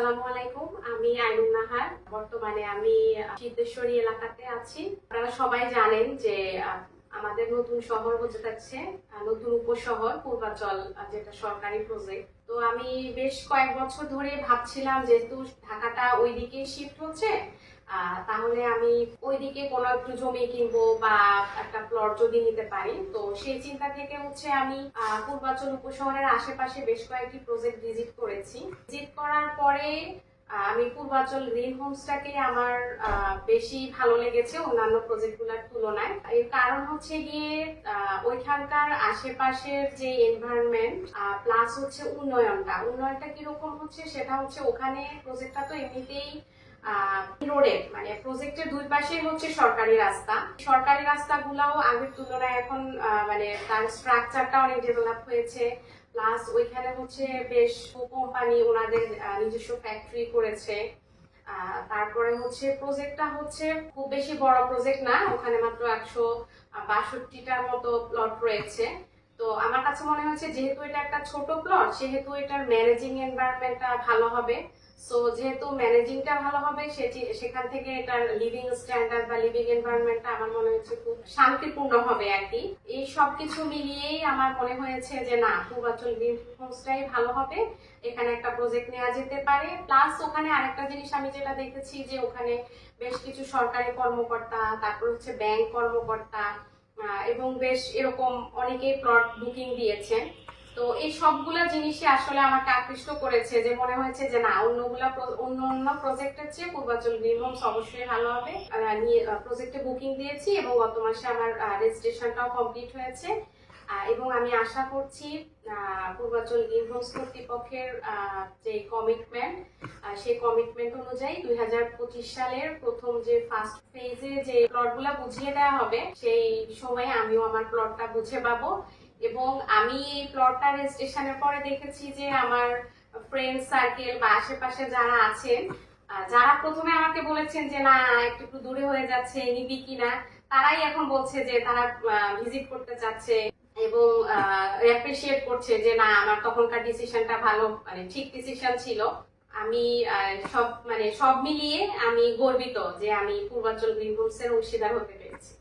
আসসালামু আলাইকুম আমি আইনুন নাহার। বর্তমানে আমি সিদ্ধেশ্বরী এলাকাতে আছি। আপনারা সবাই জানেন যে আমাদের নতুন শহর হতে আহ, নতুন উপশহর পূর্বাচল যেটা সরকারি প্রজেক্ট তো আমি বেশ কয়েক বছর ধরে ভাবছিলাম যেহেতু ঢাকাটা ওইদিকে শিফট হচ্ছে তাহলে আমি ওইদিকে কোনো একটু জমি কিনবো বা একটা প্লট যদি নিতে পারি। তো সেই চিন্তা থেকে হচ্ছে আমি পূর্বাচল উপশহরের আশেপাশে বেশ কয়েকটি প্রজেক্ট ভিজিট করেছি। ভিজিট করার পরে আমি পূর্বাচল গ্রিন হোমসটাকে আমার বেশি ভালো লেগেছে অন্যান্য প্রজেক্টগুলোর তুলনায়। এর কারণ হচ্ছে গিয়ে ওইখানকার আশেপাশের যে এনভায়রনমেন্ট প্লাস হচ্ছে উন্নয়নটা। উন্নয়নটা কীরকম হচ্ছে সেটা হচ্ছে ওখানে প্রজেক্টটা তো এমনিতেই রোডের মানে প্রজেক্টের দুই পাশেই হচ্ছে সরকারি রাস্তা। সরকারি রাস্তাগুলোও আগের তুলনায় এখন মানে তার স্ট্রাকচারটা অনেক ডেভেলপ হয়েছে। প্লাস ওইখানে হচ্ছে বেশ কোম্পানি ওনাদের নিজস্ব ফ্যাক্টরি করেছে। তারপরে হচ্ছে প্রজেক্টটা হচ্ছে খুব বেশি বড় প্রজেক্ট না, ওখানে মাত্র একশো বাষট্টিটার মতো প্লট রয়েছে। আমার কাছে মনে হচ্ছে যেহেতু এটা একটা ছোট প্লট সেহেতু এটার ম্যানেজিং এনভায়রনমেন্টটা ভালো হবে। সো যেহেতু ম্যানেজিংটা ভালো হবে সেখান থেকে এটার লিভিং স্ট্যান্ডার্ড বা লিভিং এনভায়রনমেন্টটা আমার মনে হচ্ছে খুব শান্তিপূর্ণ হবে আর কি। এই সব কিছু মিলিয়েই আমার মনে হয়েছে যে, না, পূর্বাচল গ্রিন হোমসটাই ভালো হবে। এখানে একটা প্রজেক্ট নেওয়া যেতে পারে। প্লাস ওখানে আরেকটা জিনিস আমি যেটা দেখেছি যে, ওখানে বেশ কিছু সরকারি কর্মকর্তা, তারপর হচ্ছে ব্যাংক কর্মকর্তা এবং বেশ এরকম অনেকেই প্লট বুকিং দিয়েছেন তো এই সবগুলো জিনিসই আসলে আমাকে আকৃষ্ট করেছে যে মনে হয়েছে যে না, অন্যগুলা অন্য অন্য প্রজেক্টের চেয়ে পূর্বাচল গ্রিন হোমস অবশ্যই ভালো হবে। নিয়ে প্রজেক্টে বুকিং দিয়েছি এবং গত মাসে আমার রেজিস্ট্রেশনটাও কমপ্লিট হয়েছে। এবং আমি আশা করছি আহ, পূর্বাচল গ্রিন হোমস কর্তৃপক্ষের যে কমিটমেন্ট সেই কমিটমেন্ট অনুযায়ী দুই হাজার পঁচিশ সালের প্রথম যে ফার্স্ট ফেজে যে প্লটগুলা বুঝিয়ে দেওয়া হবে সেই সময়ে আমিও আমার প্লটটা বুঝে পাবো। এবং আমি এই প্লটটা রেজিস্ট্রেশনের পরে দেখেছি যে আমার ফ্রেন্ড সার্কেল বা আশেপাশে যারা আছেন যারা প্রথমে আমাকে বলেছেন যে না একটু একটু দূরে হয়ে যাচ্ছে নিবি কিনা? তারাই এখন বলছে যে তারা ভিজিট করতে চাচ্ছে। এবং অ্যাপ্রিসিয়েট করছে যে না, আমার তখনকার ডিসিশনটা ভালো মানে ঠিক ডিসিশন ছিল। আমি সব মানে সব মিলিয়ে আমি গর্বিত যে আমি পূর্বাঞ্চল গ্রিন অংশীদার হতে পেরেছি।